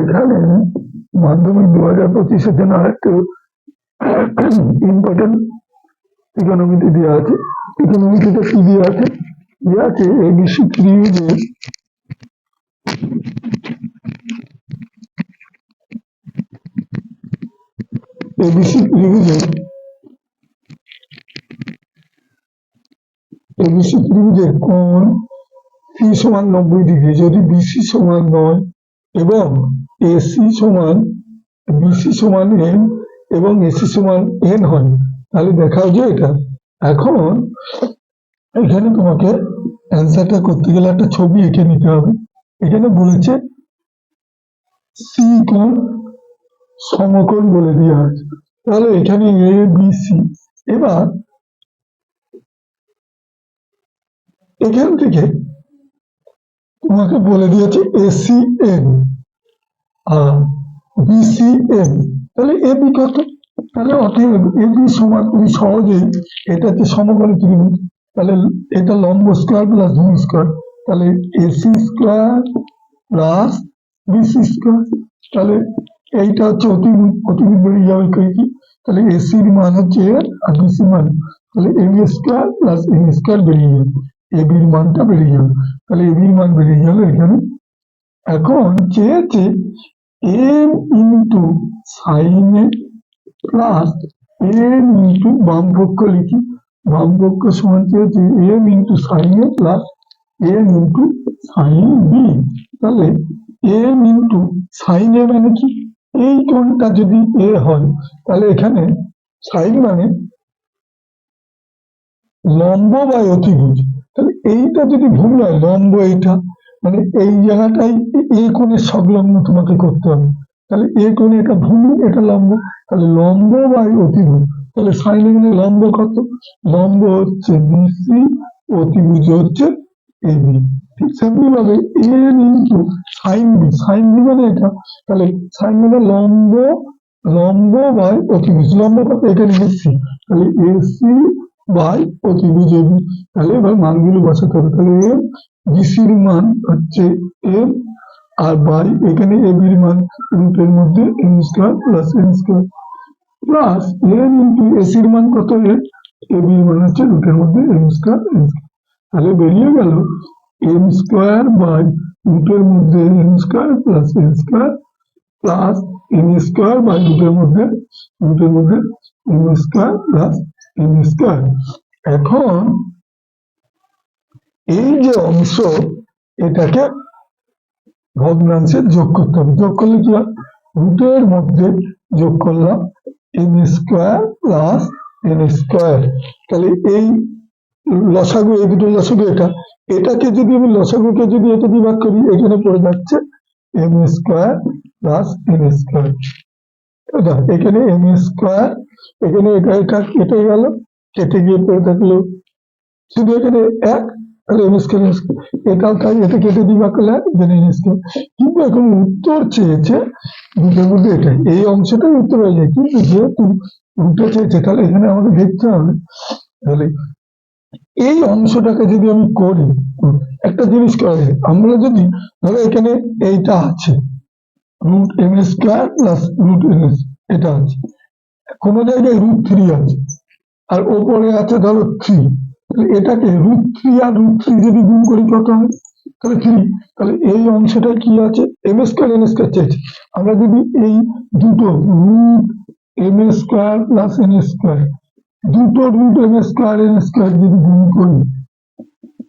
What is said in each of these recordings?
এখানে মাধ্যমিক দু হাজার পঁচিশের জন্য আরেকটু ইম্পর্টেন্ট ইকোনমিতে দেওয়া আছে। ইকোনমিতে কি দেওয়া আছে? দেওয়া আছে এবিসি ত্রিভুজের এবিসি ত্রিভুজের এবিসি ত্রিভুজের কোণ সি সমান নব্বই ডিগ্রি, যদি বিসি সমান নয়, এবং এসি সমান বিসি সমান এন এবং এসি সমান এন হয়। তাহলে দেখাও যে এটা। এখন এখানে তোমাকে অ্যান্সারটা করতে গেলে একটা ছবি এঁকে নিতে হবে। এখানে বলেছে সি কোণ সমকোণ বলে দেওয়া আছে তাহলে এখানে এ বি সি এবার এখান থেকে তোমাকে বলে দিয়েছে এসি এন আর বিসিএম তাহলে এ বি কত? তাহলে অতএব এ বি সমান তুমি সহজেই এটা হচ্ছে সমকোণী তাহলে এটা লম্ব স্কোয়ার প্লাস ভূমি স্কোয়ার তাহলে AC square plus BC square তাহলে এইটা হচ্ছে অতিভুজ অতিভুজ বেরিয়ে যাবে কি? তাহলে এসির মান হচ্ছে আর বিসির মান। তাহলে M square plus M square বেরিয়ে যাবে। এবির মানটা বেরিয়ে যাবে। তাহলে এবির মান বেরিয়ে গেল এখানে। এখন চেয়েছে M into sine A plus M into বাম পক্ষ লিখি। বাম পক্ষ সমান চেয়েছে M into sine A plus into sine B তাহলে ইন্টু সাইন এ মানে কি? এই কোণটা যদি এ হয়, তাহলে এখানে সাইন মানে লম্ব বা অতিভুজ। তাহলে এইটা যদি ভুল হয়, লম্ব এইটা মানে এই জায়গাটাই এই কোণের সংলগ্ন তোমাকে করতে হবে। তাহলে এই কোণে এটা ভূমি, এটা লম্ব। তাহলে লম্ব বা অতিভুজ। তাহলে সাইন মানে লম্ব কত? লম্ব হচ্ছে বিসি অতিভুজ হচ্ছে এবি ঠিক সেমনি ভাবে N into sine B sine B মানে এটা। তাহলে সাইন মানে লম্ব লম্ব বাই অতিভুজ। লম্ব কত? এটা লিখেছি তাহলে এসি বাই অতিভুজ এবি তাহলে এবার মানগুলো বসাতে হবে। তাহলে এম বিসির মান হচ্ছে এম আর বাই এখানে এ এবির মান রুটের মধ্যে M square plus N square plus N into এসির মান কত এ এবির মান হচ্ছে রুটের মধ্যে এম স্কোয়ার এন স্কোয়ার তাহলে বেরিয়ে গেল এম স্কোয়ার বাই রুটের মধ্যে M square plus N square plus M square by রুটের মধ্যে রুটের মধ্যে M square plus M square এখন এই যে অংশ, এটাকে ভগ্নাংশে যোগ করতে হবে। যোগ করলে কি রুটের মধ্যে যোগ করলাম M square plus N square তাহলে এই লসাগু, এই দুটো লসাগু এটা। এটাকে যদি আমি লসাগুকে যদি এটা বিভাগ করি, এখানে পড়ে যাচ্ছে M square plus N square এখানে এম স্কোয়ার এখানে এটা এটা কেটে গেল, কেটে গিয়ে পড়ে থাকল। শুধু এখানে এক এম স্কোয়ার এটাও তাই এটা কেটে দিয়ে ভাগ করলে এখানে এন স্কোয়ার কিন্তু এখন উত্তর চেয়েছে দুটোর মধ্যে এটাই। এই অংশটাই উত্তর হয়ে যায়। কিন্তু যেহেতু উত্তর চেয়েছে, তাহলে এখানে আমাকে দেখতে হবে। তাহলে এই অংশটাকে যদি আমি করি, একটা জিনিস করা যায়। আমরা যদি ধরো এখানে এইটা আছে root M S square plus root N এটা আছে। কোনো জায়গায় রুট থ্রি আছে। আর ওপরে আছে ধরো থ্রি এটাকে রুট থ্রি আর রুট থ্রি যদি গুণ করি কত হয়? তাহলে থ্রি তাহলে এই অংশটা কি আছে? এম স্কোয়ার এন স্কোয়ার চাইছে। আমরা যদি এই দুটো root M square plus N square দুটো root M square N square যদি গুণ করি,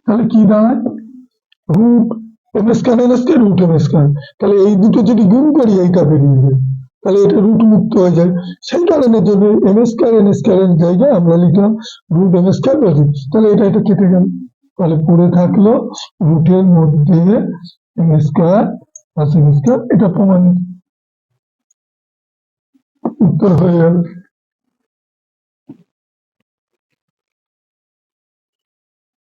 তাহলে কি দাঁড়ায়? Root M square N square root M square তাহলে এই দুটো যদি গুণ করি, এইটা বেরিয়ে যায় তাহলে এটা রুট মুক্ত হয়ে যায়। সেই কারণে যদি এম কার এন স্কোয়ার এর জায়গায় আমরা লিখলাম রুট এম স্কোয়ার বলছি তাহলে এটা এটা কেটে গেল তাহলে পড়ে থাকল রুটের মধ্যে এম স্কোয়ার প্লাস এম এটা প্রমাণিত উত্তর হয়ে গেল।